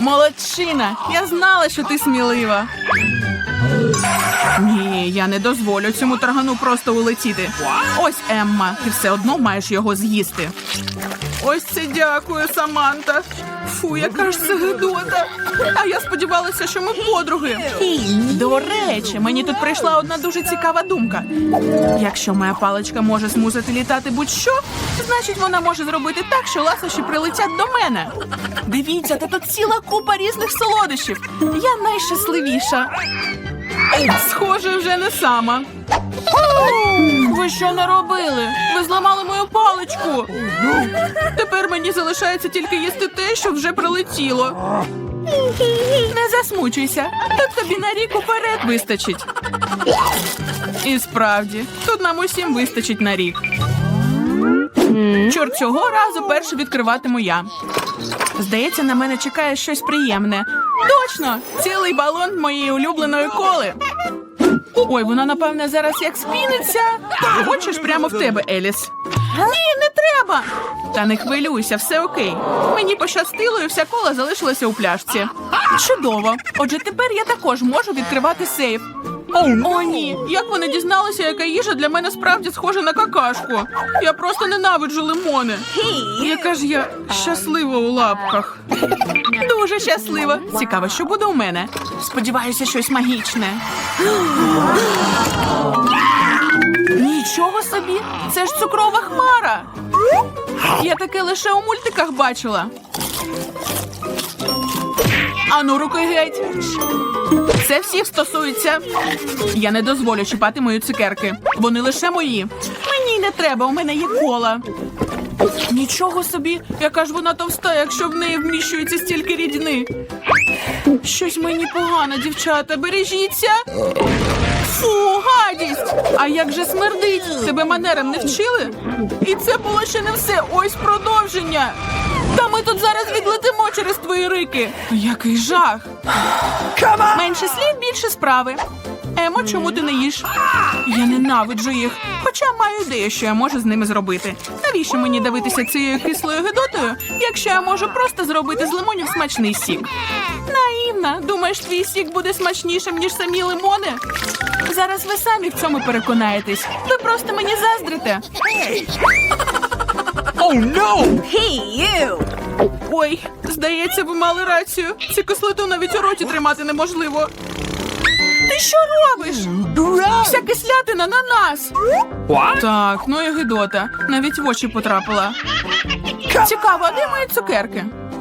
Молодчина! Я знала, що ти смілива. Ні, я не дозволю цьому таргану просто улетіти. Ось Емма, ти все одно маєш його з'їсти. Ось це дякую, Саманта. Фу, яка ж це гидота. А я сподівалася, що ми подруги. До речі, мені тут прийшла одна дуже цікава думка. Якщо моя паличка може змусити літати будь-що, значить вона може зробити так, що ласощі прилетять до мене. Дивіться, та тут ціла купа різних солодощів. Я найщасливіша. Схоже, вже не сама. Ви що наробили? Ви зламали мою паличку. Тепер мені залишається тільки їсти те, що вже прилетіло. Не засмучуйся. Тут тобі на рік уперед вистачить. І справді, тут нам усім вистачить на рік. Чорт цього разу перше відкриватиму я. Здається, на мене чекає щось приємне. Точно! Цілий балон моєї улюбленої коли. Ой, вона, напевне, зараз як спіниться. Хочеш прямо в тебе, Еліс? Ні, не треба. Та не хвилюйся, все окей. Мені пощастило, і вся кола залишилася у пляшці. Чудово. Отже, тепер я також можу відкривати сейф. О, ні, як вони дізналися, яка їжа для мене справді схожа на какашку. Я просто ненавиджу лимони. Яка ж я щаслива у лапках. Дуже щаслива. Цікаво, що буде у мене. Сподіваюся, щось магічне. Нічого собі, це ж цукрова хмара. Я таке лише у мультиках бачила. Ану, руки геть. Це всіх стосується. Я не дозволю чіпати мої цукерки. Вони лише мої. Мені й не треба, у мене є кола. Нічого собі, яка ж вона товста, якщо в неї вміщується стільки рідини. Щось мені погано, дівчата, бережіться. Фу, гадість! А як же смердить? Тебе манерам не вчили? І це було ще не все. Ось продовження. Та ми тут зараз відлетимо через твої рики. Який жах! Менше слів, більше справи. Емо, чому ти не їш? Я ненавиджу їх, хоча маю ідею, що я можу з ними зробити. Навіщо мені дивитися цією кислою гидотою, якщо я можу просто зробити з лимонів смачний сік? Наївна, думаєш, твій сік буде смачнішим, ніж самі лимони? Зараз ви самі в цьому переконаєтесь. Ви просто мені заздрите. Oh no! Ой, здається, ви мали рацію. Цю кислоту навіть у роті тримати неможливо. Ти Ти що робиш? Вся кислятина на нас. What? Так, ну і гидота. Навіть в очі потрапила. Цікаво, а де мої цукерки?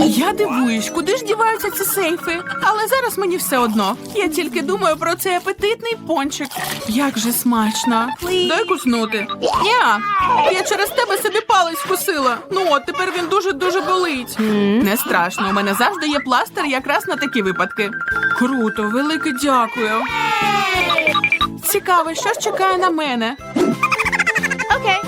Я дивуюсь, куди ж діваються ці сейфи. Але зараз мені все одно. Я тільки думаю про цей апетитний пончик. Як же смачно. Дай куснути. Я, я через тебе собі палець вкусила. Ну от тепер він дуже дуже болить. Не страшно. У мене завжди є пластир якраз на такі випадки. Круто, велике дякую. Цікаво, що ж чекає на мене. Okay.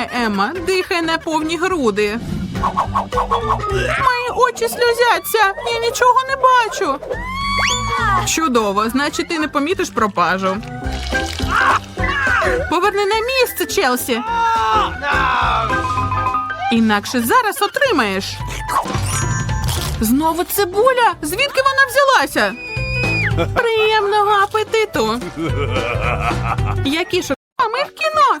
Давай, Емма, дихай на повні груди. Мої очі сльозяться, я нічого не бачу. Чудово, значить, ти не помітиш пропажу. Поверни на місце, Челсі. Інакше зараз отримаєш. Знову цибуля? Звідки вона взялася? Приємного апетиту. Які шок... А ми в кіно.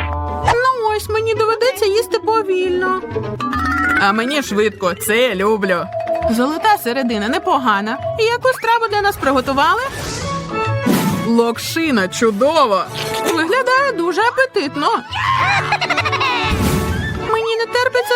Ось мені доведеться їсти повільно. А мені швидко, це я люблю. Золота середина непогана. І яку страву для нас приготували? Локшина, чудово! Виглядає дуже апетитно. Мені не терпиться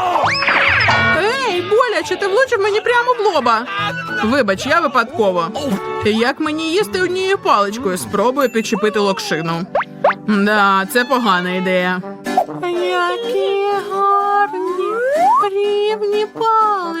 Ей, боляче, ти влучив мені прямо в лоба. Вибач, я випадково. Як мені їсти однією паличкою? Спробую підчепити локшину. Да, це погана ідея. Які гарні рівні палички.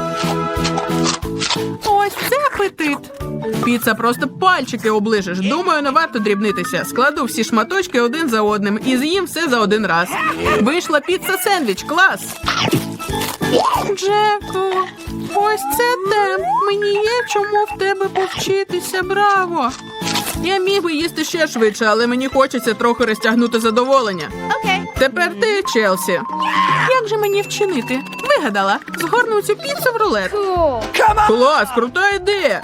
Ось це апетит. Піца просто пальчики оближеш. Думаю, не варто дрібнитися. Складу всі шматочки один за одним і з'їм все за один раз. Вийшла піца сендвіч, клас. Джеку, ось це темп. Мені є чому в тебе повчитися, браво. Я міг би їсти ще швидше, але мені хочеться трохи розтягнути задоволення. Okay. Тепер ти, Челсі. Як же мені вчинити? Вигадала. Згорну цю піцу в рулет. Клас, крута ідея.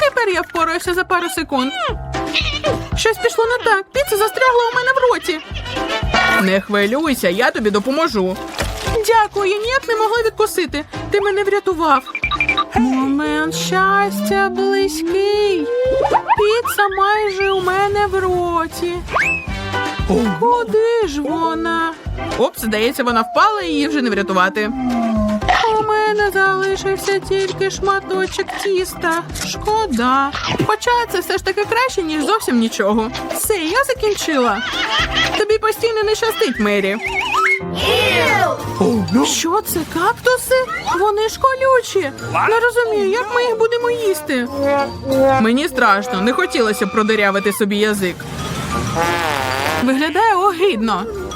Тепер я впораюся за пару секунд. Щось пішло не так. Піца застрягла у мене в роті. Не хвилюйся, я тобі допоможу. Дякую, ніяк не могла відкусити. Ти мене врятував. Момент щастя близький. Піца майже у мене в роті. Куди ж вона? Оп, здається, вона впала і її вже не врятувати. У мене залишився тільки шматочок тіста. Шкода. Хоча це все ж таки краще, ніж зовсім нічого. Все, я закінчила. Тобі постійно не щастить, Мері. Що це, кактуси? Вони ж колючі. Не розумію, як ми їх будемо їсти. Мені страшно, не хотілося б продирявити собі язик. Виглядає огидно.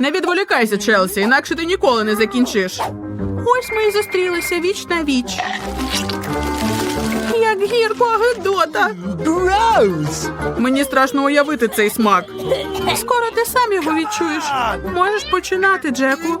Не відволікайся, Челсі, інакше ти ніколи не закінчиш. Ось ми і зустрілися віч на віч. Як гірко гидота. Мені страшно уявити цей смак. Скоро ти сам його відчуєш. Можеш починати, Джеку.